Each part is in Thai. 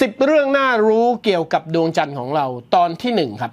10 เรื่องน่ารู้เกี่ยวกับดวงจันทร์ของเราตอนที่ 1 ครับ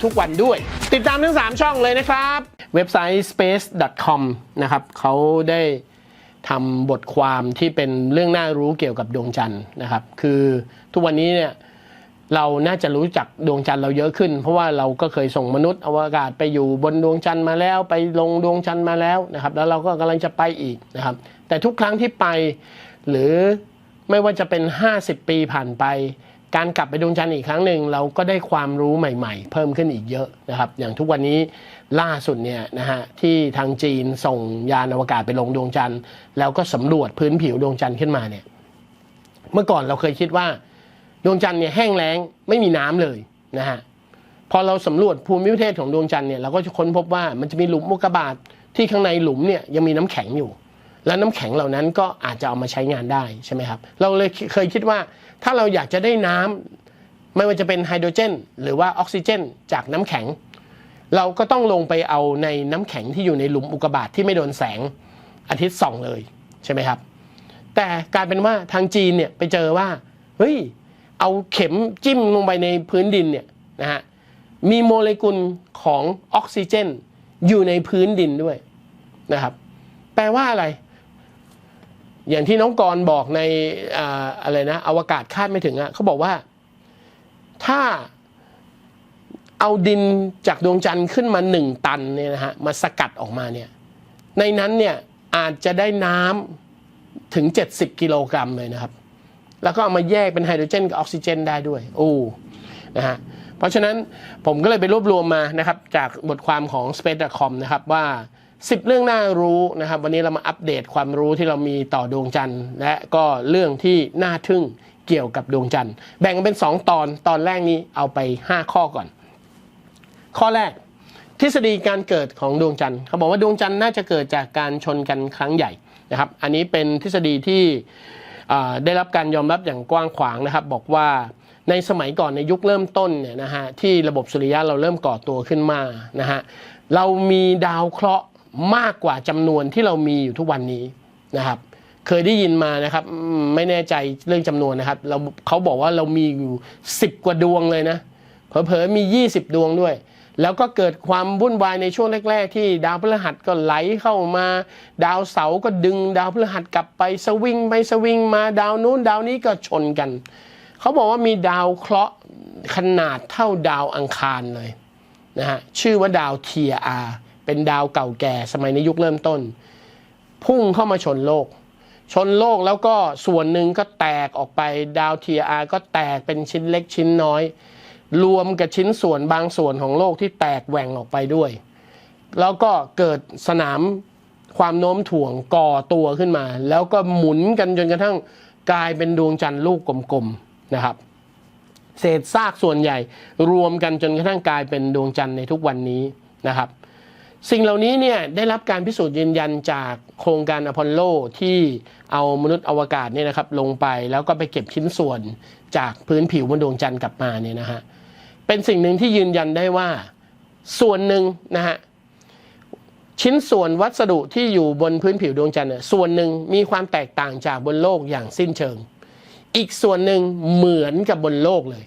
ทุกวันด้วย ติดตามทั้ง 3 ช่องเลยนะครับ เว็บไซต์ space.com นะครับเขาได้ทำบทความที่เป็นเรื่องน่ารู้เกี่ยวกับดวงจันทร์นะครับ คือทุกวันนี้เนี่ยเราน่าจะรู้จักดวงจันทร์เราเยอะขึ้น เพราะว่าเราก็เคยส่งมนุษย์อวกาศไปอยู่บนดวงจันทร์มาแล้ว ไปลงดวงจันทร์มาแล้วนะครับ แล้วเราก็กำลังจะไปอีกนะครับ แต่ทุกครั้งที่ไปหรือไม่ว่าจะเป็น 50 ปีผ่านไป การกลับไปดวงจันทร์อีกครั้งหนึ่งเราก็ได้ความรู้ใหม่ๆ เพิ่มขึ้นอีกเยอะนะครับ อย่างทุกวันนี้ล่าสุดเนี่ยนะฮะที่ทางจีนส่งยานอวกาศไปลงดวงจันทร์ แล้วก็สำรวจพื้นผิวดวงจันทร์ขึ้นมาเนี่ยเมื่อก่อนเราเคยคิดว่า ดวงจันทร์เนี่ยแห้งแล้งไม่มีน้ำเลยนะฮะพอเราสำรวจภูมิประเทศของดวงจันทร์เนี่ยเราก็จะค้นพบว่ามันจะมีหลุมอุกกาบาตที่ข้างในหลุมเนี่ยยังมีน้ำแข็งอยู่ และน้ำแข็งเหล่านั้นก็อาจจะเอามาใช้งานได้ใช่ไหมครับ เราเลยเคยคิดว่าถ้าเราอยากจะได้น้ำไม่ว่าจะเป็นไฮโดรเจน หรือว่าออกซิเจน จากน้ำแข็ง เราก็ต้องลงไปเอาในน้ำแข็งที่อยู่ในหลุมอุกกาบาตที่ไม่โดนแสงอาทิตย์ส่องเลยใช่ไหมครับ แต่กลายเป็นว่าทางจีนเนี่ยไปเจอว่าเฮ้ยเอาเข็มจิ้มลงไปในพื้นดินเนี่ยนะฮะมีโมเลกุลของออกซิเจน อยู่ในพื้นดินด้วยนะครับแปลว่าอะไร อย่างที่น้องกรบอกในอ่าอะไรนะอวกาศคาดไม่ถึงอะเขาบอกว่า ถ้าเอาดินจากดวงจันทร์ขึ้นมาหนึ่งตันเนี่ยนะฮะมาสกัดออกมาเนี่ย ในนั้นเนี่ยอาจจะได้น้ำถึง 70 กิโลกรัมเลยนะครับ แล้วก็เอามาแยกเป็นไฮโดรเจนกับออกซิเจนได้ด้วยโอ้นะฮะเพราะฉะนั้นผมก็เลยไปรวบรวมมานะครับ จากบทความของ space.com นะครับว่า 10 เรื่องน่ารู้นะครับ วันนี้เรามาอัปเดตความรู้ที่เรามีต่อดวงจันทร์ และก็เรื่องที่น่าทึ่งเกี่ยวกับดวงจันทร์ แบ่งเป็น 2 ตอนตอนแรกนี้เอาไป 5 ข้อก่อน ข้อแรก ทฤษฎีการเกิดของดวงจันทร์เขาบอกว่าดวงจันทร์น่าจะเกิดจากการชนกันครั้งใหญ่นะครับ อันนี้เป็นทฤษฎีที่ได้รับการยอมรับอย่างกว้างขวางนะครับ บอกว่าในสมัยก่อนในยุคเริ่มต้นเนี่ยนะฮะที่ระบบสุริยะเราเริ่มก่อตัวขึ้นมานะฮะเรามีดาวเคราะห์ มากกว่าจำนวนที่เรามีอยู่ทุกวันนี้นะครับ เคยได้ยินมานะครับ ไม่แน่ใจเรื่องจำนวนนะครับ เราเขาบอกว่าเรามีอยู่ 10 กว่าดวงเลยนะเผลอๆมี 20 ดวงด้วย แล้วก็เกิดความวุ่นวายในช่วงแรก ๆ ที่ดาวพฤหัสก็ไหลเข้ามา ดาวเสาร์ก็ดึงดาวพฤหัสกลับไปสวิงไปสวิงมาดาวนู้นดาวนี้ก็ชนกัน เขาบอกว่ามีดาวเคราะห์ขนาดเท่าดาวอังคารเลยนะฮะชื่อว่าดาวเทียอา เป็นดาวเก่าแก่สมัยในยุคเริ่มต้น พุ่งเข้ามาชนโลก ชนโลกแล้วก็ส่วนหนึ่งก็แตกออกไปดาวเทียอาก็แตกเป็นชิ้นเล็กชิ้นน้อย รวมกับชิ้นส่วนบางส่วนของโลกที่แตกแหว่งออกไปด้วย แล้วก็เกิดสนามความโน้มถ่วงก่อตัวขึ้นมา แล้วก็หมุนกันจนกระทั่งกลายเป็นดวงจันทร์ลูกกลมๆนะครับ เศษซากส่วนใหญ่รวมกันจนกระทั่งกลายเป็นดวงจันทร์ในทุกวันนี้นะครับ สิ่งเหล่านี้เนี่ยได้รับการพิสูจน์ยืนยันจากโครงการอพอลโลที่เอามนุษย์อวกาศเนี่ยนะครับลงไปแล้วก็ไปเก็บชิ้นส่วนจากพื้นผิวบนดวงจันทร์กลับมาเนี่ยนะฮะเป็นสิ่งหนึ่งที่ยืนยันได้ว่าส่วนหนึ่งนะฮะชิ้นส่วนวัสดุที่อยู่บนพื้นผิวดวงจันทร์เนี่ยส่วนหนึ่งมีความแตกต่างจากบนโลกอย่างสิ้นเชิง อีกส่วนหนึ่งเหมือนกับบนโลกเลย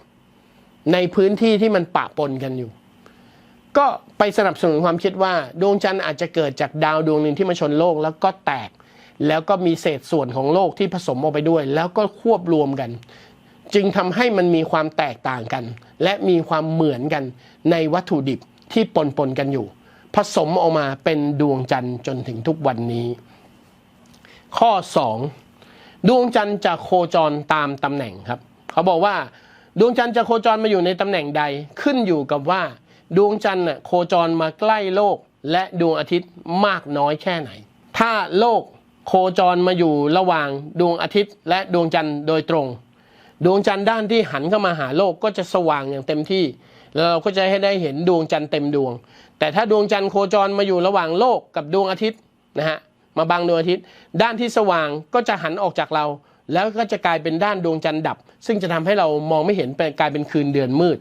ในพื้นที่ที่มันปะปนกันอยู่ ก็ไปสนับสนุนความคิดว่า ดวงจันทร์อาจจะเกิดจากดาวดวงหนึ่งที่มาชนโลกแล้วก็แตก แล้วก็มีเศษส่วนของโลกที่ผสมออกไปด้วย แล้วก็ควบรวมกัน จึงทำให้มันมีความแตกต่างกัน และมีความเหมือนกันในวัตถุดิบที่ปนปนกันอยู่ ผสมออกมาเป็นดวงจันทร์จนถึงทุกวันนี้ ข้อ 2 ดวงจันทร์จะโคจรตามตำแหน่งครับ เขาบอกว่า ดวงจันทร์จะโคจรมาอยู่ในตำแหน่งใดขึ้นอยู่กับว่า ดวงจันทร์น่ะโคจรมาใกล้โลกและดวงอาทิตย์มากน้อยแค่ไหน ถ้าโลกโคจรมาอยู่ระหว่างดวงอาทิตย์ และดวงจันทร์โดยตรง ดวงจันทร์ด้านที่หันเข้ามาหาโลกก็จะสว่างอย่างเต็มที่ แล้วเราก็จะให้ได้เห็นดวงจันทร์เต็มดวง แต่ถ้าดวงจันทร์โคจรมาอยู่ระหว่างโลกกับดวงอาทิตย์นะฮะมาบังดวงอาทิตย์ ด้านที่สว่างก็จะหันออกจากเรา แล้วก็จะกลายเป็นด้านดวงจันทร์ดับ ซึ่งจะทำให้เรามองไม่เห็นเป็นกลายเป็นคืนเดือนมืด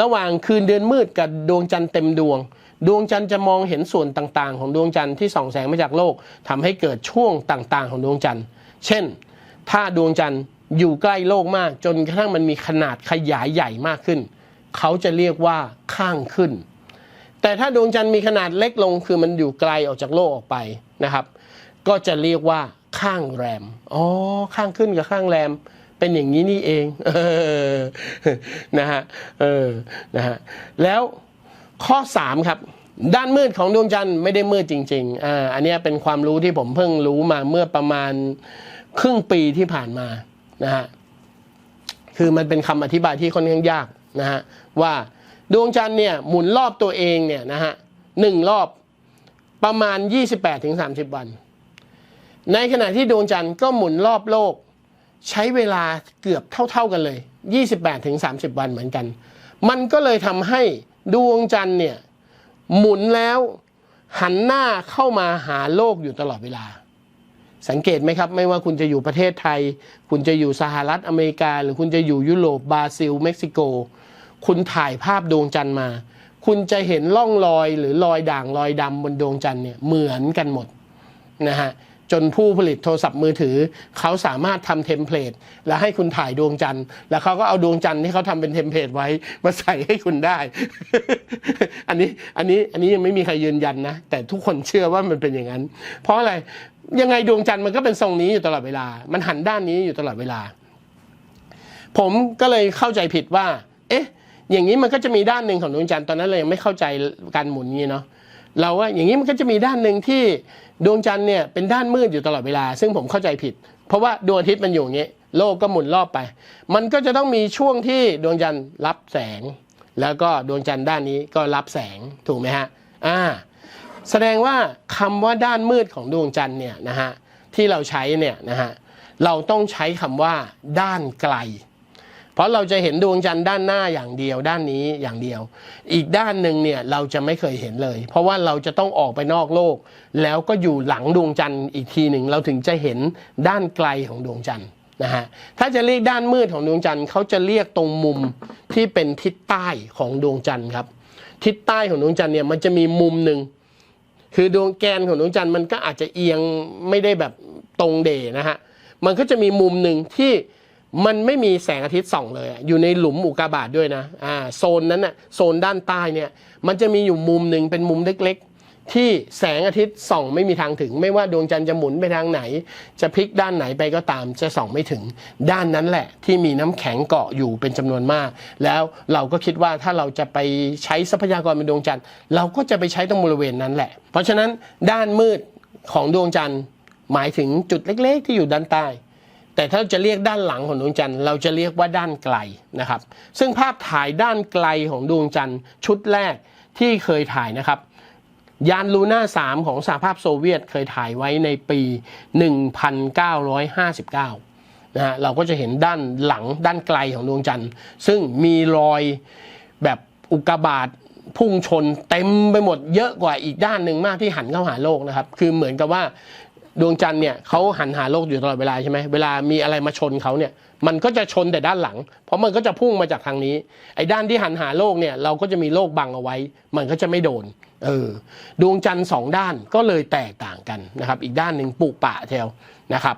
ระหว่างคืนเดือนมืดกับดวงจันทร์เต็มดวง ดวงจันทร์จะมองเห็นส่วนต่างๆ ของดวงจันทร์ที่ส่องแสงมาจากโลกทำให้เกิดช่วงต่างๆ ของดวงจันทร์ เช่น ถ้าดวงจันทร์อยู่ใกล้โลกมาก จนกระทั่งมันมีขนาดขยายใหญ่มากขึ้น เขาจะเรียกว่าข้างขึ้น แต่ถ้าดวงจันทร์มีขนาดเล็กลง คือมันอยู่ไกลออกจากโลกออกไปนะครับ ก็จะเรียกว่าข้างแรม อ๋อ ข้างขึ้นกับข้างแรม เป็นอย่างนี้นี่เองนะฮะเออนะฮะแล้วข้อ 3 ครับ ด้านมืดของดวงจันทร์ไม่ได้มืดจริงๆอ่าอันนี้เป็นความรู้ที่ผมเพิ่งรู้มาเมื่อประมาณครึ่งปีที่ผ่านมานะฮะคือมันเป็นคำอธิบายที่ค่อนข้างยากนะฮะว่าดวงจันทร์เนี่ยหมุนรอบตัวเองเนี่ยนะฮะหนึ่งรอบประมาณ 28-30 วัน ในขณะที่ดวงจันทร์ก็หมุนรอบโลก ใช้เวลาเกือบเท่า ๆกันเลย 28-30วันเหมือนกัน มันก็เลยทำให้ดวงจันทร์เนี่ยหมุนแล้วหันหน้าเข้ามาหาโลกอยู่ตลอดเวลา สังเกตไหมครับ ไม่ว่าคุณจะอยู่ประเทศไทย คุณจะอยู่สหรัฐอเมริกา หรือคุณจะอยู่ยุโรปบราซิล เม็กซิโก คุณถ่ายภาพดวงจันทร์มา คุณจะเห็นร่องรอยหรือรอยด่างรอยดำบนดวงจันทร์เนี่ยเหมือนกันหมดนะฮะ จนผู้ผลิตโทรศัพท์มือถือ เขาสามารถทำเทมเพลตแล้วให้คุณถ่ายดวงจันทร์ แล้วเขาก็เอาดวงจันทร์ที่เขาทำเป็นเทมเพลตไว้มาใส่ให้คุณได้ อันนี้อันนี้อันนี้ยังไม่มีใครยืนยันนะ แต่ทุกคนเชื่อว่ามันเป็นอย่างนั้น เพราะอะไรยังไงดวงจันทร์มันก็เป็นทรงนี้อยู่ตลอดเวลา มันหันด้านนี้อยู่ตลอดเวลา ผมก็เลยเข้าใจผิดว่า เอ๊ะ อย่างนี้มันก็จะมีด้านหนึ่งของดวงจันทร์ตอนนั้นเรายังไม่เข้าใจการหมุนนี้เนาะ เราว่าอย่างนี้มันก็จะมีด้านหนึ่งที่ดวงจันทร์เนี่ยเป็นด้านมืดอยู่ตลอดเวลา ซึ่งผมเข้าใจผิด เพราะว่าดวงอาทิตย์มันอยู่อย่างนี้ โลกก็หมุนรอบไป มันก็จะต้องมีช่วงที่ดวงจันทร์รับแสง แล้วก็ดวงจันทร์ด้านนี้ก็รับแสงถูกไหมฮะอ่าแสดงว่าคำว่าด้านมืดของดวงจันทร์เนี่ยนะฮะที่เราใช้เนี่ยนะฮะเราต้องใช้คำว่าด้านไกล ราะเราจะเห็นดวงจันทร์ด้านหน้าอย่างเดียวด้านนี้อย่างเดียว อีกด้านหนึ่งเนี่ยเราจะไม่เคยเห็นเลย เพราะว่าเราจะต้องออกไปนอกโลก แล้วก็อยู่หลังดวงจันทร์อีกทีหนึ่งเราถึงจะเห็นด้านไกลของดวงจันทร์นะฮะถ้าจะเรียกด้านมืดของดวงจันทร์เขาจะเรียกตรงมุมที่เป็นทิศใต้ของดวงจันทร์ครับ ทิศใต้ของดวงจันทร์เนี่ยมันจะมีมุมหนึ่งคือดวงแกนของดวงจันทร์มันก็อาจจะเอียงไม่ได้แบบตรงเดนะฮะมันก็จะมีมุมหนึ่งที่ มันไม่มีแสงอาทิตย์ส่องเลยอยู่ในหลุมอุกกาบาตด้วยนะอ่าโซนนั้นน่ะโซนด้านใต้เนี่ยมันจะมีอยู่มุมหนึ่งเป็นมุมเล็กๆ ที่แสงอาทิตย์ส่องไม่มีทางถึง ไม่ว่าดวงจันทร์จะหมุนไปทางไหน จะพลิกด้านไหนไปก็ตามจะส่องไม่ถึง ด้านนั้นแหละที่มีน้ำแข็งเกาะอยู่เป็นจำนวนมาก แล้วเราก็คิดว่าถ้าเราจะไปใช้ทรัพยากรบนดวงจันทร์ เราก็จะไปใช้ตรงบริเวณนั้นแหละ เพราะฉะนั้นด้านมืดของดวงจันทร์หมายถึงจุดเล็ก ๆ ที่อยู่ด้านใต้ แต่ถ้าจะเรียกด้านหลังของดวงจันทร์เราจะเรียกว่าด้านไกลนะครับ ซึ่งภาพถ่ายด้านไกลของดวงจันทร์ชุดแรกที่เคยถ่ายนะครับ ยานลูน่า 3 ของสหภาพโซเวียตเคยถ่ายไว้ในปี 1959 นะฮะเราก็จะเห็นด้านหลังด้านไกลของดวงจันทร์ ซึ่งมีรอยแบบอุกกาบาตพุ่งชนเต็มไปหมดเยอะกว่าอีกด้านหนึ่งมากที่หันเข้าหาโลกนะครับ คือเหมือนกับว่า ดวงจันทร์เนี่ยเขาหันหาโลกอยู่ตลอดเวลาใช่ไหมเวลามีอะไรมาชนเขาเนี่ยมันก็จะชนแต่ด้านหลัง เพราะมันก็จะพุ่งมาจากทางนี้ ไอ้ด้านที่หันหาโลกเนี่ยเราก็จะมีโลกบังเอาไว้ มันก็จะไม่โดนเออดวงจันทร์สองด้านก็เลยแตกต่างกันนะครับ อีกด้านหนึ่งปุปะแถวนะครับ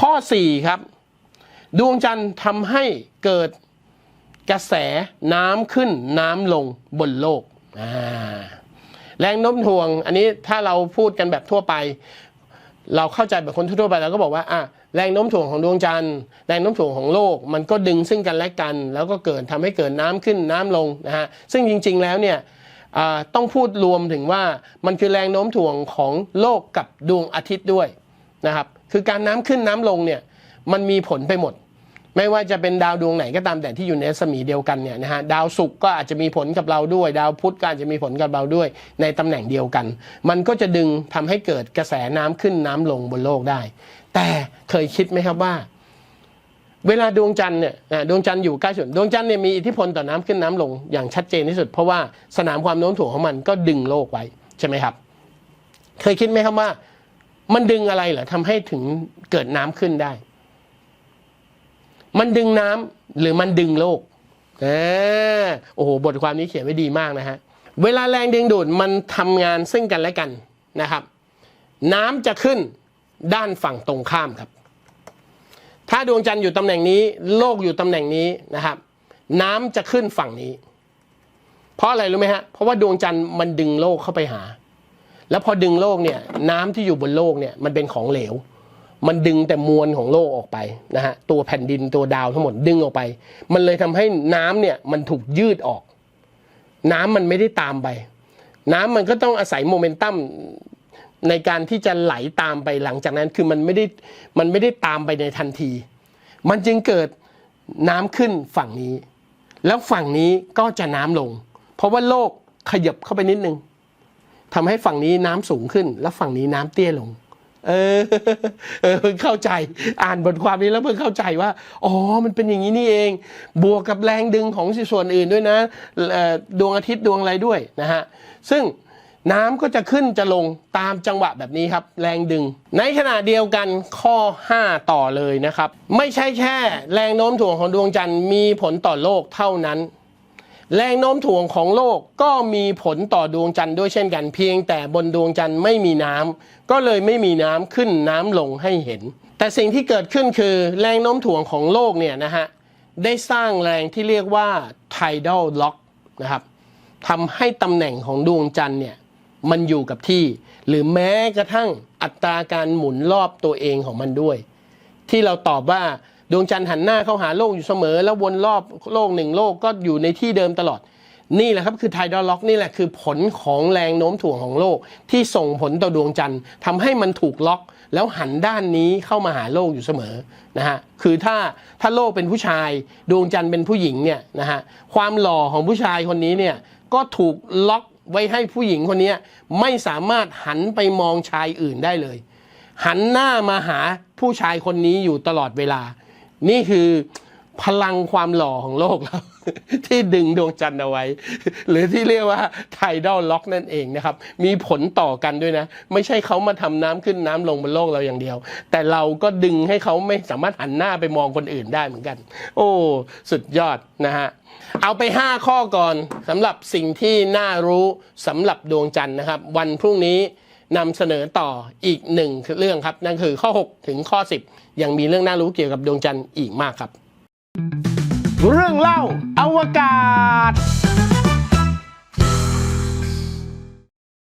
ข้อ4ครับดวงจันทร์ทำให้เกิดกระแสน้ำขึ้นน้ำลงบนโลกอ่าแรงโน้มถ่วงอันนี้ถ้าเราพูดกันแบบทั่วไป เราเข้าใจแบบคนทั่วไปเราก็บอกว่าอะแรงโน้มถ่วงของดวงจันทร์แรงโน้มถ่วงของโลก มันก็ดึงซึ่งกันและกัน แล้วก็เกิดทำให้เกิดน้ำขึ้นน้ำลงนะฮะซึ่งจริง ๆ แล้วเนี่ยต้องพูดรวมถึงว่ามันคือแรงโน้มถ่วงของโลกกับดวงอาทิตย์ด้วยนะครับคือการน้ำขึ้นน้ำลงเนี่ยมันมีผลไปหมด ไม่ว่าจะเป็นดาวดวงไหนก็ตามแต่ที่อยู่ในรัศมีเดียวกันเนี่ยนะฮะดาวศุกร์ก็อาจจะมีผลกับเราด้วย ดาวพุธก็อาจจะมีผลกับเราด้วย ในตำแหน่งเดียวกัน มันก็จะดึงทำให้เกิดกระแสน้ำขึ้นน้ำลงบนโลกได้ แต่เคยคิดไหมครับว่า เวลาดวงจันทร์เนี่ยดวงจันทร์อยู่ใกล้สุดดวงจันทร์เนี่ยมีอิทธิพลต่อน้ำขึ้นน้ำลงอย่างชัดเจนที่สุด เพราะว่าสนามความโน้มถ่วงของมันก็ดึงโลกไว้ใช่ไหมครับ เคยคิดไหมครับว่า มันดึงอะไรเหรอทำให้ถึงเกิดน้ำขึ้นได้ มันดึงน้ำหรือมันดึงโลกอ่าโอ้โหบทความนี้เขียนไว้ดีมากนะฮะเวลาแรงดึงดูดมันทำงานซึ่งกันและกันนะครับ น้ำจะขึ้นด้านฝั่งตรงข้ามครับ ถ้าดวงจันทร์อยู่ตำแหน่งนี้ โลกอยู่ตำแหน่งนี้นะครับ น้ำจะขึ้นฝั่งนี้ เพราะอะไรรู้ไหมฮะเพราะว่าดวงจันทร์มันดึงโลกเข้าไปหา แล้วพอดึงโลกเนี่ย น้ำที่อยู่บนโลกเนี่ยมันเป็นของเหลว มันดึงแต่มวลของโลกออกไปนะฮะตัวแผ่นดินตัวดาวทั้งหมดดึงออกไป มันเลยทำให้น้ำเนี่ยมันถูกยืดออก น้ำมันไม่ได้ตามไป น้ำมันก็ต้องอาศัยโมเมนตัมในการที่จะไหลตามไปหลังจากนั้นคือมันไม่ได้มันไม่ได้ตามไปในทันที มันจึงเกิดน้ำขึ้นฝั่งนี้ แล้วฝั่งนี้ก็จะน้ำลง เพราะว่าโลกขยับเข้าไปนิดนึงทำให้ฝั่งนี้น้ำสูงขึ้น แล้วฝั่งนี้น้ำเตี้ยลง เออเออเพิ่งเข้าใจ อ่านบทความนี้แล้วเพิ่งเข้าใจว่า อ๋อ มันเป็นอย่างนี้นี่เอง บวกกับแรงดึงของส่วนอื่นด้วยนะดวงอาทิตย์ดวงอะไรด้วยนะฮะ ซึ่งน้ำก็จะขึ้นจะลงตามจังหวะแบบนี้ครับ แรงดึง ในขณะเดียวกันข้อ 5 ต่อเลยนะครับ ไม่ใช่แค่ แรงโน้มถ่วงของดวงจันทร์มีผลต่อโลกเท่านั้น แรงโน้มถ่วงของโลกก็มีผลต่อดวงจันทร์ด้วยเช่นกัน เพียงแต่บนดวงจันทร์ไม่มีน้ำก็เลยไม่มีน้ำขึ้นน้ำลงให้เห็น แต่สิ่งที่เกิดขึ้นคือแรงโน้มถ่วงของโลกเนี่ยนะฮะได้สร้างแรงที่เรียกว่า tidal lock นะครับทำให้ตำแหน่งของดวงจันทร์เนี่ยมันอยู่กับที่ หรือแม้กระทั่งอัตราการหมุนรอบตัวเองของมันด้วย ที่เราตอบว่า ดวงจันทร์หันหน้าเข้าหาโลกอยู่เสมอ แล้ววนรอบโลกหนึ่งโลกก็อยู่ในที่เดิมตลอด นี่แหละครับคือไทดอลล็อกนี่แหละคือผลของแรงโน้มถ่วงของโลก ที่ส่งผลต่อดวงจันทร์ทำให้มันถูกล็อก แล้วหันด้านนี้เข้ามาหาโลกอยู่เสมอนะฮะคือถ้าถ้าโลกเป็นผู้ชาย ดวงจันทร์เป็นผู้หญิงเนี่ยนะฮะความหล่อของผู้ชายคนนี้เนี่ยก็ถูกล็อกไว้ให้ผู้หญิงคนนี้ไม่สามารถหันไปมองชายอื่นได้เลย หันหน้ามาหาผู้ชายคนนี้อยู่ตลอดเวลา นี่คือพลังความหล่อของโลกเราที่ดึงดวงจันทร์เอาไว้ หรือที่เรียกว่าไทดอลล็อกนั่นเองนะครับ มีผลต่อกันด้วยนะ ไม่ใช่เขามาทำน้ำขึ้นน้ำลงบนโลกเราอย่างเดียว แต่เราก็ดึงให้เขาไม่สามารถหันหน้าไปมองคนอื่นได้เหมือนกัน โอ้สุดยอดนะฮะเอาไป 5 ข้อก่อนสำหรับสิ่งที่น่ารู้สำหรับดวงจันทร์นะครับ วันพรุ่งนี้ นำเสนอต่ออีกหนึ่งเรื่องครับ นั่นคือข้อ 6 ถึงข้อ 10 ยังมีเรื่องน่ารู้เกี่ยวกับดวงจันทร์อีกมากครับ เรื่องเล่าอวกาศ